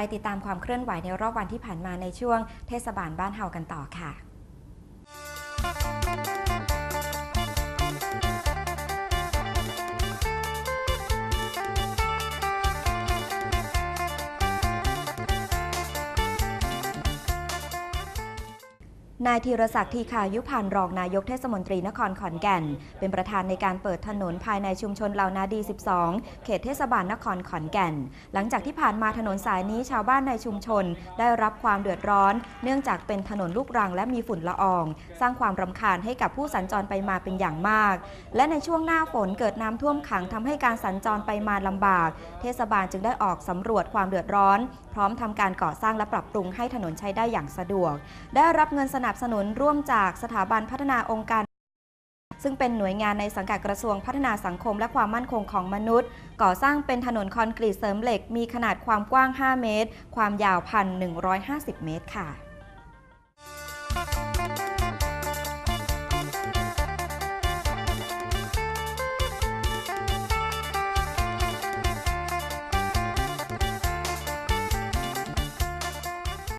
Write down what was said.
ไปติดตามความเคลื่อนไหวในรอบวันที่ผ่านมาในช่วงเทศบาลบ้านเฮากันต่อค่ะ นายธีรศักดิ์ทีคายุพันธ์รองนายกเทศมนตรีนครขอนแก่น เป็นประธานในการเปิดถนนภายในชุมชนเหล่านาดี 12 เขตเทศบาลนครขอนแก่น หลังจากที่ผ่านมาถนนสายนี้ชาวบ้านในชุมชน ได้รับความเดือดร้อน เนื่องจากเป็นถนนลูกรังและมีฝุ่นละออง สร้างความรำคาญให้กับผู้สัญจรไปมาเป็นอย่างมาก และในช่วงหน้าฝนเกิดน้ำท่วมขังทำให้การสัญจรไปมาลำบาก เทศบาลจึงได้ออกสำรวจความเดือดร้อน พร้อมทำการก่อสร้างและปรับปรุงให้ถนนใช้ได้อย่างสะดวก ได้รับเงินสนับสนุนร่วมจากสถาบันพัฒนาองค์การ ซึ่งเป็นหน่วยงานในสังกัดกระทรวงพัฒนาสังคมและความมั่นคงของมนุษย์ ก่อสร้างเป็นถนนคอนกรีตเสริมเหล็ก มีขนาดความกว้าง 5 เมตร ความยาว 1,150 เมตรค่ะ